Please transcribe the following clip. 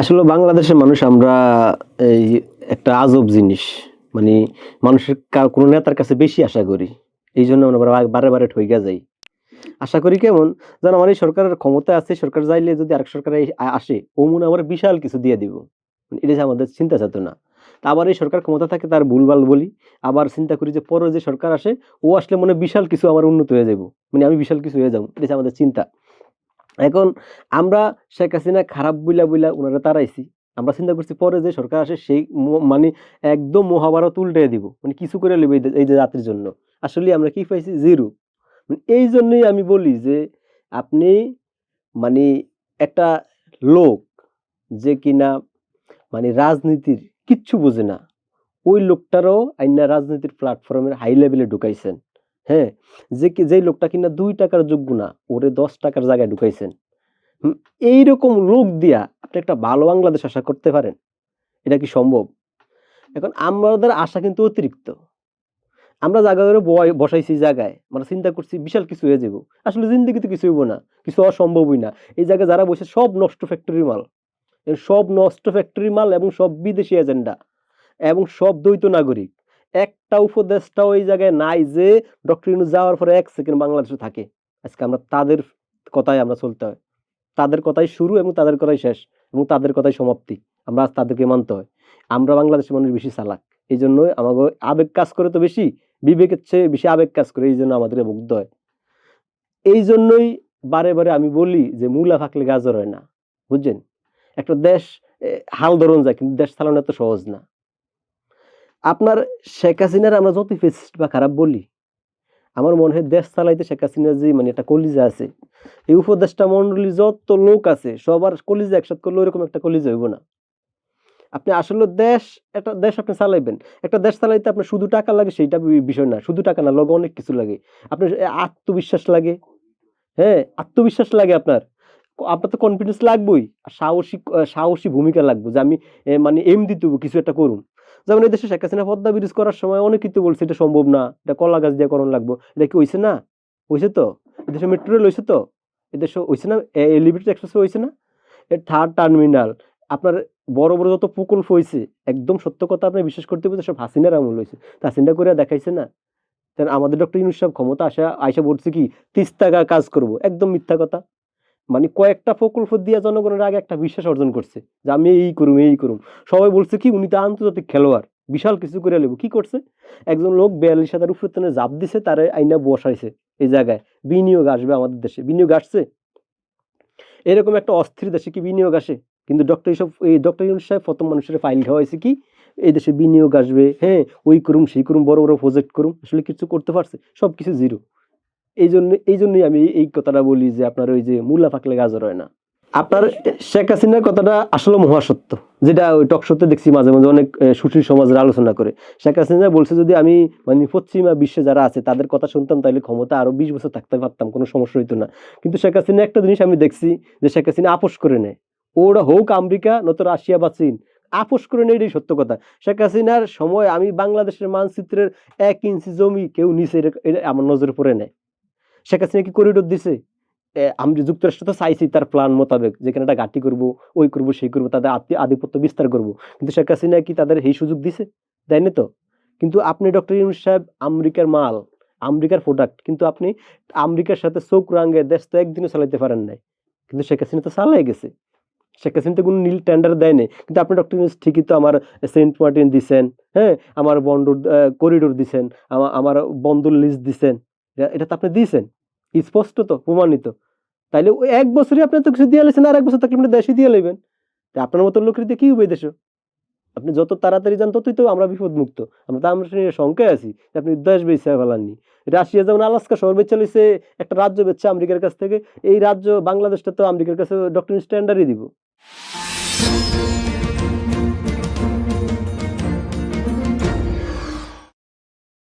আসলে বাংলাদেশের মানুষ আমরা এই একটা আজব জিনিস। মানে মানুষের কোনো নেতার কাছে বেশি আশা করি। এই জন্য আমরা বারে বারে ঠইগা যাই। আশা করি কেমন? যেন আমার এই সরকারের ক্ষমতা আছে, সরকার যাইলে যদি আরেক সরকার আসে, ও মনে আমার বিশাল কিছু দিয়ে দিব। মানে এটা আমাদের চিন্তা চেতনা। তা আবার এই সরকার ক্ষমতা থাকে তার ভুলভাল বলি। আবার চিন্তা করি যে পরে যে সরকার আসে, ও আসলে মনে বিশাল কিছু আমার উন্নত হয়ে যাব মানে আমি বিশাল কিছু হয়ে যাব। এটা আমাদের চিন্তা। এখন আমরা শেখ হাসিনা খারাপ বইলা বইলা ওনারা তারাইছি আমরা চিন্তা করছি পরে যে সরকার আসে সেই মানে একদম মহাভারত উল্টে দিব। মানে কিছু করে নেবে এই যে জাতির জন্য। আসলে আমরা কি পাইছি? জিরো। মানে এই জন্যই আমি বলি যে আপনি মানে একটা লোক যে কিনা মানে রাজনীতির কিচ্ছু বোঝে না, ওই লোকটারও আইনা রাজনীতির প্ল্যাটফর্মের হাই লেভেলে ঢুকাইছেন। হ্যাঁ যে কি, যেই লোকটা কিনা দুই টাকার যোগ্য না, ওরে দশ টাকার জায়গায় ঢুকাইছেন। এইরকম লোক দিয়া আপনি একটা ভালো বাংলাদেশ আশা করতে পারেন? এটা কি সম্ভব? এখন আমাদের আশা কিন্তু অতিরিক্ত। আমরা জায়গা করে বসাইছি জায়গায় মানে চিন্তা করছি বিশাল কিছু হয়ে যাব আসলে জিন্দগিতে কিছু হইব না, কিছু অসম্ভবই না। এই জায়গায় যারা বসে সব নষ্ট ফ্যাক্টরি মাল। সব নষ্ট ফ্যাক্টরি মাল এবং সব বিদেশি এজেন্ডা এবং সব দ্বৈত নাগরিক। একটা উপদেশটাও এই জায়গায় নাই যে ডক্টর যাওয়ার পরে এক সেকেন্ড বাংলাদেশে থাকে। আজকে আমরা তাদের কথায় আমরা চলতে হয়। তাদের কথাই শুরু এবং তাদের কথাই শেষ এবং তাদের কথাই সমাপ্তি। আমরা আজ তাদেরকে মানতে হয়। আমরা বাংলাদেশের মানুষ বেশি চালাক। এই জন্য আমাকে আবেগ কাজ করে তো বেশি, বিবেকের চেয়ে বেশি আবেগ কাজ করে, এই জন্য আমাদের মুগ্ধ হয়। এই জন্যই বারে বারে আমি বলি যে মূলা থাকলে গাজর হয় না। বুঝছেন? একটা দেশ হাল ধরন যায়, কিন্তু দেশ চালানো এত সহজ না। আপনার শেখ হাসিনার আমরা যত ফেসিস্ট বা খারাপ বলি, আমার মনে হয় দেশ চালাইতে শেখ হাসিনার যে মানে একটা কলিজা আছে, এই উপদেষ্টা মন্ডলী যত লোক আছে, সবার কলিজা একসাথে করলে ওইরকম একটা কলিজা হইব না। আপনি আসলে দেশ, একটা দেশ আপনি চালাইবেন। একটা দেশ চালাইতে আপনার শুধু টাকা লাগে সেইটা বিষয় না, শুধু টাকা না, লগে অনেক কিছু লাগে। আপনার আত্মবিশ্বাস লাগে হ্যাঁ আত্মবিশ্বাস লাগে আপনার। আপনার তো কনফিডেন্স লাগবেই, আর সাহসী সাহসী ভূমিকা লাগবে যে আমি মানে এম দিতে কিছু একটা করুন। যেমন এই দেশে শেখ হাসিনা পদ্মা ব্রিজ করার সময় অনেক কিছু বলছে, এটা সম্ভব না, এটা কলা গাছ দিয়ে করণ লাগবো। এটা কি হইছে না? হইছে তো? এদেশে মেট্রো রেল হইছে তো? এদেশে হইছে না? এলিভেটেড এক্সপ্রেস হইছে না? এর থার্ড টার্মিনাল আপনার বড় বড় যত প্রকল্প হয়েছে একদম সত্য কথা আপনি বিশ্বাস করতে হবে সব হাসিনার আমল হয়েছে হাসিনা করে দেখাইছে না? তাহলে আমাদের ডক্টর ইউনুস সাহেব ক্ষমতা আসা, আইসা বলছে কি, তিস্তা গা কাজ করব। একদম মিথ্যা কথা। মানে কয়েকটা প্রকল্প দিয়ে জনগণের আগে একটা বিশ্বাস অর্জন করছে যে আমি এই করুম এই করুম। সবাই বলছে কি, উনি তো আন্তর্জাতিক খেলোয়াড়, বিশাল কিছু করে নেব কি করছে? একজন লোক বিয়াল্লিশ হাজার উপরে তেনে জাপ দিছে, তারে আইনা বসাইছে এই জায়গায়। বিনিয়োগ আসবে আমাদের দেশে। বিনিয়োগ আসছে? এরকম একটা অস্থির দেশে কি বিনিয়োগ আসে? কিন্তু ডক্টর এইসব, এই ডক্টর ইউনুস সাহেব প্রথম মানুষের ফাইল দেওয়া হয়েছে কি, এই দেশে বিনিয়োগ আসবে হ্যাঁ ওই করুম, সেই করুম, বড় বড় প্রজেক্ট করুম, আসলে কিছু করতে পারছে সব কিছু জিরো এই জন্য এই জন্যই আমি এই কথাটা বলি যে আপনার ওই যে মূলা ফাকলে গাজর হয় না। আপনার শেখ হাসিনার কথাটা আসলে মহাসত্য, যেটা ওই টক শোতে দেখছি মাঝে মাঝে অনেক সুশীল সমাজের আলোচনা করে। শেখ হাসিনা বলছে যদি আমি মানে পশ্চিমা বিশ্বে যারা আছে তাদের কথা শুনতাম তাহলে ক্ষমতা আরও বিশ বছর থাকতে পারতাম, কোনো সমস্যা হইতো না। কিন্তু শেখ হাসিনা একটা জিনিস আমি দেখছি যে শেখ হাসিনা আপোষ করে নেয়। ওরা হোক আমেরিকা নত রাশিয়া বা চীন, আপোষ করে নেয় এটাই সত্য কথা। শেখ হাসিনার সময় আমি বাংলাদেশের মানচিত্রের এক ইঞ্চি জমি কেউ নিচে আমার নজরে পড়ে নেয় শেখ হাসিনা কি করিডোর দিছে? আমি যুক্তরাষ্ট্র তো চাইছি তার প্ল্যান মোতাবেক যেখানে একটা ঘাটি করব, ওই করব, সেই করব, তাদের আধিপত্য বিস্তার করব। কিন্তু শেখ হাসিনা কি তাদের এই সুযোগ দিছে? দেয়নি তো? কিন্তু আপনি ডক্টর ইউনুস সাহেব আমেরিকার মাল, আমেরিকার প্রোডাক্ট কিন্তু আপনি আমেরিকার সাথে চোখ রাঙ্গে দেশ তো একদিনও চালাইতে পারেন নাই। কিন্তু শেখ হাসিনা তো চালাই গেছে। শেখ হাসিনা তো কোনো নীল টেন্ডার দেয়নি কিন্তু আপনি ডক্টর ইউনুস ঠিকই তো আমার সেন্ট মার্টিন দিছেন হ্যাঁ? আমার বন্ডর করিডোর দিছেন আমার বন্দর লিস্ট দিছেন। এটা- তো আপনি দিয়েছেন। স্পষ্ট তো, প্রমাণিত। তাইলে ওই এক বছরই আপনি তো কিছু দিয়ে আর এক বছর থাকলে আপনি দেশে দিয়ে লইবেন। তা আপনার মতো লোকের দিয়ে কি হবে দেশ? আপনি যত তাড়াতাড়ি যান, ততই তো আমরা বিপদমুক্ত। আমরা তো আমরা শঙ্কায় আছি আপনি দেশ বেচে ফেলাননি। রাশিয়া যেমন আলাস্কা শহর বেচে একটা রাজ্য বেচছে আমেরিকার কাছ থেকে, এই রাজ্য বাংলাদেশটা তো আমেরিকার কাছে ডক্টর স্ট্যান্ডার্ডই দিব।